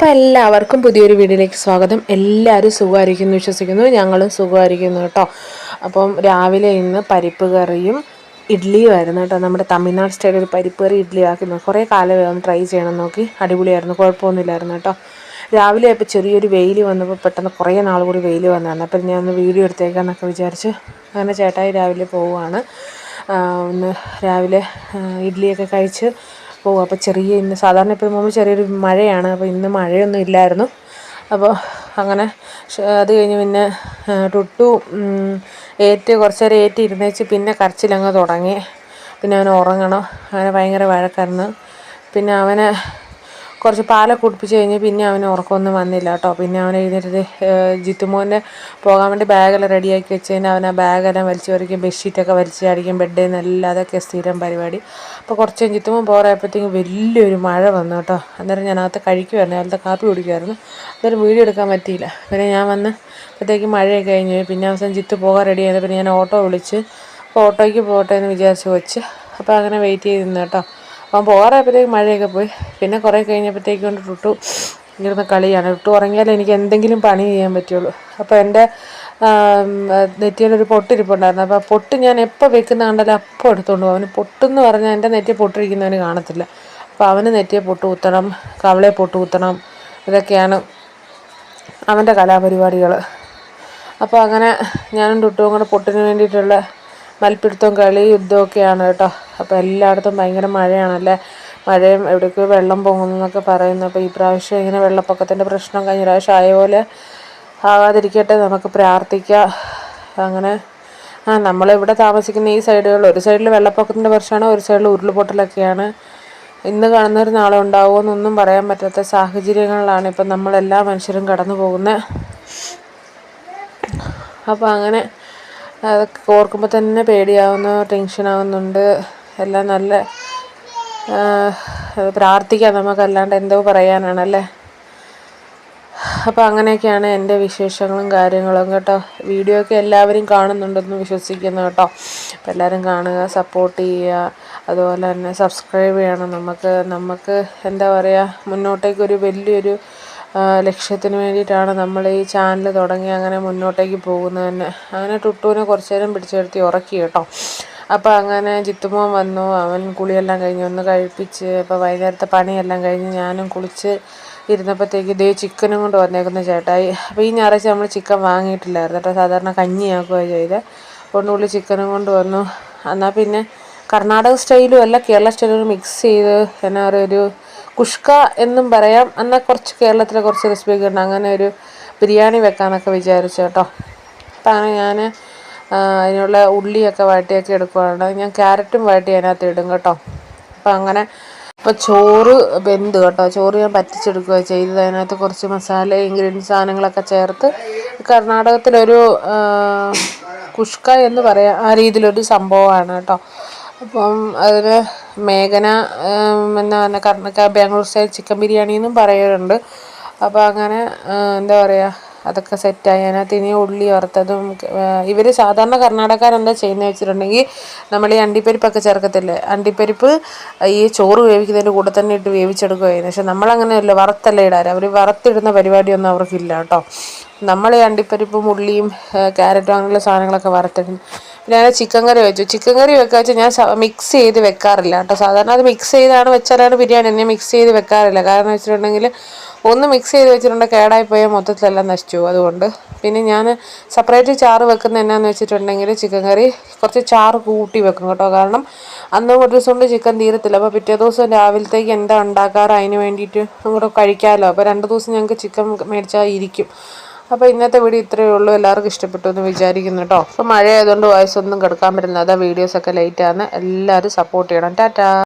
അപ്പോൾ എല്ലാവർക്കും പുതിയൊരു വീഡിയോയിലേക്ക് സ്വാഗതം. എല്ലാവരും സുഖമായിരിക്കുന്നു വിശ്വസിക്കുന്നു. ഞങ്ങളും സുഖമായിരിക്കുന്നു കേട്ടോ. അപ്പം രാവിലെ ഇന്ന് പരിപ്പ് കറിയും ഇഡ്ഡലിയും ആയിരുന്നു കേട്ടോ. നമ്മുടെ തമിഴ്നാട് സ്റ്റൈലിൽ ഒരു പരിപ്പ് കറി ഇഡ്ഡലി ആക്കുന്നു. കുറേ കാലം ഒന്ന് ട്രൈ ചെയ്യണം നോക്കി. അടിപൊളിയായിരുന്നു കുഴപ്പമൊന്നുമില്ലായിരുന്നു കേട്ടോ. രാവിലെ ഇപ്പോൾ ചെറിയൊരു വെയിൽ വന്നപ്പോൾ പെട്ടെന്ന് കുറേ നാൾ കൂടി വെയിൽ വന്നതാണ്. അപ്പം ഞാൻ ഒന്ന് വീഡിയോ എടുത്തേക്കാന്നൊക്കെ വിചാരിച്ച് അങ്ങനെ ചേട്ടായി രാവിലെ പോവുകയാണ്. ഒന്ന് രാവിലെ ഇഡ്ഡലിയൊക്കെ കഴിച്ച് പോകും അപ്പോൾ ചെറിയ ഇന്ന് സാധാരണ ഇപ്പോൾ പോകുമ്പോൾ ചെറിയൊരു മഴയാണ്. അപ്പോൾ ഇന്ന് മഴയൊന്നും ഇല്ലായിരുന്നു. അപ്പോൾ അങ്ങനെ അത് കഴിഞ്ഞ് പിന്നെ ടുട്ടു ഏറ്റ് കുറച്ച് നേരം ഏറ്റ് ഇരുന്നേച്ച് പിന്നെ കരച്ചിലങ്ങ് തുടങ്ങി. പിന്നെ അവൻ ഉറങ്ങണം. അങ്ങനെ ഭയങ്കര വഴക്കായിരുന്നു. പിന്നെ അവനെ കുറച്ച് പാലൊക്കെ കുടിപ്പിച്ച് കഴിഞ്ഞ് പിന്നെ അവന് ഉറക്കമൊന്നും വന്നില്ല കേട്ടോ. പിന്നെ അവൻ എഴുന്നേറ്റ് ജിത്തുമോനെ പോകാൻ വേണ്ടി ബാഗെല്ലാം റെഡിയാക്കി വെച്ചതിന് അവൻ ആ ബാഗെല്ലാം വലിച്ചു വരയ്ക്കും ബെഡ്ഷീറ്റൊക്കെ വലിച്ച് ചാടിക്കും ബെഡിൽ നിന്ന് അതൊക്കെ സ്ഥിരം പരിപാടി. അപ്പോൾ കുറച്ച് ജിത്തുമോൻ പോരായപ്പോഴത്തേക്കും വലിയൊരു മഴ വന്നു കേട്ടോ. അന്നേരം ഞാൻ അകത്ത് കഴിക്കുമായിരുന്നു അകത്ത് കാപ്പി കുടിക്കുമായിരുന്നു അന്നേരം വീഡിയോ എടുക്കാൻ പറ്റിയില്ല. പിന്നെ ഞാൻ വന്ന് അപ്പോഴത്തേക്കും മഴയൊക്കെ കഴിഞ്ഞ് പിന്നെ അവസാനം ജിത്ത് പോകാൻ റെഡി ആയത്. പിന്നെ ഞാൻ ഓട്ടോ വിളിച്ച് അപ്പോൾ ഓട്ടോയ്ക്ക് പോകട്ടെ എന്ന് വിചാരിച്ച് വെച്ച് അപ്പോൾ അങ്ങനെ വെയിറ്റ് ചെയ്ത് നിന്നു കേട്ടോ. അപ്പം പോകാറായപ്പോഴത്തേക്ക് മഴയൊക്കെ പോയി. പിന്നെ കുറേ കഴിഞ്ഞപ്പോഴത്തേക്ക് കൊണ്ട് ടുട്ടു ഇരുന്ന് കളിയാണ്. ടുട്ടു ഉറങ്ങിയാലേ എനിക്ക് എന്തെങ്കിലും പണി ചെയ്യാൻ പറ്റുള്ളൂ. അപ്പോൾ എന്റെ നെറ്റിയിലൊരു പൊട്ടിരിപ്പുണ്ടായിരുന്നു. അപ്പോൾ പൊട്ട് ഞാൻ എപ്പോൾ വെക്കുന്ന കണ്ടാലും അപ്പോൾ എടുത്തുകൊണ്ട് പോകും. അവന് പൊട്ടെന്ന് പറഞ്ഞാൽ എന്റെ നെറ്റിയെ പൊട്ടിരിക്കുന്നവന് കാണത്തില്ല. അപ്പോൾ അവന് നെറ്റിയെ പൊട്ട് കുത്തണം കവളെ പൊട്ട് കുത്തണം ഇതൊക്കെയാണ് അവന്റെ കലാപരിപാടികൾ. അപ്പോൾ അങ്ങനെ ഞാനും ടുട്ടുവും കൂടെ പൊട്ടിന് വേണ്ടിയിട്ടുള്ള മൽപ്പിടുത്തവും കളി യുദ്ധമൊക്കെയാണ് കേട്ടോ. അപ്പോൾ എല്ലായിടത്തും ഭയങ്കര മഴയാണല്ലേ? മഴയും എവിടേക്ക് വെള്ളം പോകുന്നു എന്നൊക്കെ പറയുന്നു. അപ്പോൾ ഈ പ്രാവശ്യം ഇങ്ങനെ വെള്ളപ്പൊക്കത്തിന്റെ പ്രശ്നം കഴിഞ്ഞ പ്രാവശ്യം ആയ പോലെ ആകാതിരിക്കട്ടെ നമുക്ക് പ്രാർത്ഥിക്കാം. അങ്ങനെ. ആ നമ്മളിവിടെ താമസിക്കുന്ന ഈ സൈഡുകൾ ഒരു സൈഡിൽ വെള്ളപ്പൊക്കത്തിന്റെ പ്രശ്നമാണ് ഒരു സൈഡിൽ ഉരുൾപൊട്ടലൊക്കെയാണ്. ഇന്ന് കാണുന്നൊരു നാളെ ഉണ്ടാവുമോ എന്നൊന്നും പറയാൻ പറ്റാത്ത സാഹചര്യങ്ങളിലാണ് ഇപ്പം നമ്മളെല്ലാ മനുഷ്യരും കടന്നു പോകുന്നത് അപ്പോൾ അങ്ങനെ അതൊക്കെ ഓർക്കുമ്പോൾ തന്നെ പേടിയാവുന്നു ടെൻഷനാവുന്നുണ്ട്. എല്ലാം നല്ല പ്രാർത്ഥിക്കാം നമുക്കല്ലാണ്ട് എന്തോ പറയാനാണല്ലേ അപ്പോൾ അങ്ങനെയൊക്കെയാണ് എന്റെ വിശേഷങ്ങളും കാര്യങ്ങളും കേട്ടോ. വീഡിയോ ഒക്കെ എല്ലാവരും കാണുന്നുണ്ടെന്ന് വിശ്വസിക്കുന്നു കേട്ടോ. അപ്പോൾ എല്ലാവരും കാണുക സപ്പോർട്ട് ചെയ്യുക. അതുപോലെ തന്നെ സബ്സ്ക്രൈബ് ചെയ്യണം നമുക്ക്. നമുക്ക് എന്താ പറയുക മുന്നോട്ടേക്കൊരു വലിയൊരു ലക്ഷ്യത്തിന് വേണ്ടിയിട്ടാണ് നമ്മൾ ഈ ചാനൽ തുടങ്ങി അങ്ങനെ മുന്നോട്ടേക്ക് പോകുന്നത് തന്നെ. അങ്ങനെ ടുട്ടുവിനെ കുറച്ച് നേരം പിടിച്ചു നിർത്തി ഉറക്കി കേട്ടോ. അപ്പോൾ അങ്ങനെ ജിത്തുമോൻ വന്നു അവൻ കുളിയെല്ലാം കഴിഞ്ഞ് ഒന്ന് കഴിപ്പിച്ച് അപ്പോൾ വൈകുന്നേരത്തെ പണിയെല്ലാം കഴിഞ്ഞ് ഞാനും കുളിച്ച് ഇരുന്നപ്പോഴത്തേക്ക് ഇതേ ചിക്കനും കൊണ്ട് വന്നേക്കുന്ന ചേട്ടായി. അപ്പോൾ ഈ ഞായറാഴ്ച നമ്മൾ ചിക്കൻ വാങ്ങിയിട്ടില്ലായിരുന്നു കേട്ടോ സാധാരണ കഞ്ഞിയാക്കുകയാണ് ചെയ്തത് കൊണ്ടുള്ളി ചിക്കനും കൊണ്ട് വന്നു. എന്നാൽ പിന്നെ കർണാടക സ്റ്റൈലും അല്ല കേരള സ്റ്റൈലും മിക്സ് ചെയ്ത് എന്നാ പറയുക ഒരു കുഷ്ക എന്നും പറയാം. എന്നാൽ കുറച്ച് കേരളത്തിലെ കുറച്ച് റെസിപ്പിയൊക്കെ ഉണ്ട് അങ്ങനെ ഒരു ബിരിയാണി വെക്കാനൊക്കെ വിചാരിച്ചു കേട്ടോ. അപ്പം ഞാൻ അതിനുള്ള ഉള്ളിയൊക്കെ വഴട്ടിയൊക്കെ എടുക്കുകയാണ് ഞാൻ ക്യാരറ്റും വഴട്ടി അതിനകത്ത് ഇടും കേട്ടോ. അപ്പം അങ്ങനെ അപ്പോൾ ചോറ് വെന്ത് കേട്ടോ. ചോറ് ഞാൻ പറ്റിച്ചെടുക്കുക ചെയ്തത്. അതിനകത്ത് കുറച്ച് മസാല ഇൻഗ്രീഡിയൻസ് സാധനങ്ങളൊക്കെ ചേർത്ത് കർണാടകത്തിലൊരു കുഷ്ക എന്ന് പറയാം ആ രീതിയിലൊരു സംഭവമാണ് കേട്ടോ. അപ്പം അതിന് മേഘന എന്ന പറഞ്ഞ കർണക്ക ബാംഗ്ലൂർ സ്റ്റൈൽ ചിക്കൻ ബിരിയാണി എന്നും പറയാറുണ്ട് അപ്പോൾ അങ്ങനെ എന്താ പറയുക അതൊക്കെ സെറ്റായി അതിനകത്ത് ഇനി ഉള്ളി വറുത്തതും ഇവർ സാധാരണ കർണാടകക്കാരെന്താ ചെയ്യുന്നത് വെച്ചിട്ടുണ്ടെങ്കിൽ നമ്മൾ ഈ അണ്ടിപ്പരിപ്പൊക്കെ ചേർക്കത്തില്ലേ? അണ്ടിപ്പരിപ്പ് ഈ ചോറ് വേവിക്കുന്നതിന്റെ കൂടെ തന്നെ ഇട്ട് വേവിച്ചെടുക്കുകയായിരുന്നു പക്ഷെ നമ്മളങ്ങനെയല്ല വറുത്തല്ല ഇടാറ്. അവർ വറുത്തിടുന്ന പരിപാടിയൊന്നും അവർക്കില്ല കേട്ടോ. നമ്മൾ ഈ അണ്ടിപ്പരിപ്പും ഉള്ളിയും ക്യാരറ്റും അങ്ങനെയുള്ള സാധനങ്ങളൊക്കെ വറുത്തിടും ഞാൻ ചിക്കൻ കറി വെച്ചു. ചിക്കൻ കറി വെക്കുക വെച്ചാൽ ഞാൻ മിക്സ് ചെയ്ത് വെക്കാറില്ല കേട്ടോ. സാധാരണ അത് മിക്സ് ചെയ്താണ് വെച്ചാലാണ് ബിരിയാണി. ഞാൻ മിക്സ് ചെയ്ത് വെക്കാറില്ല. കാരണം വെച്ചിട്ടുണ്ടെങ്കിൽ ഒന്ന് മിക്സ് ചെയ്ത് വെച്ചിട്ടുണ്ടെങ്കിൽ കേടായി പോയാൽ മൊത്തത്തിലെല്ലാം നശിച്ചു അതുകൊണ്ട്. പിന്നെ ഞാൻ സെപ്പറേറ്റ് ചാറ് വെക്കുന്ന എന്നാന്ന് വെച്ചിട്ടുണ്ടെങ്കിൽ ചിക്കൻ കറി കുറച്ച് ചാറ് കൂട്ടി വെക്കും കേട്ടോ. കാരണം അന്ന് ഒരു ദിവസം കൊണ്ട് ചിക്കൻ തീരത്തില്ല. അപ്പോൾ പിറ്റേ ദിവസം രാവിലത്തേക്ക് എന്താ ഉണ്ടാക്കാറ് അതിന് വേണ്ടിയിട്ട് കൂടെ കഴിക്കാമല്ലോ അപ്പോൾ രണ്ട് ദിവസം ഞങ്ങൾക്ക് ചിക്കൻ മേടിച്ചാൽ ഇരിക്കും. അപ്പോൾ ഇന്നത്തെ വീഡിയോ ഇത്രയേ ഉള്ളൂ. എല്ലാവർക്കും ഇഷ്ടപ്പെട്ടു എന്ന് വിചാരിക്കുന്നു കേട്ടോ അപ്പോൾ മഴയായതുകൊണ്ട് വോയിസ് കിടക്കാൻ പറ്റുന്നില്ല അതാ വീഡിയോസൊക്കെ ലേറ്റാണ് എല്ലാവരും സപ്പോർട്ട് ചെയ്യണം. ടാറ്റാ!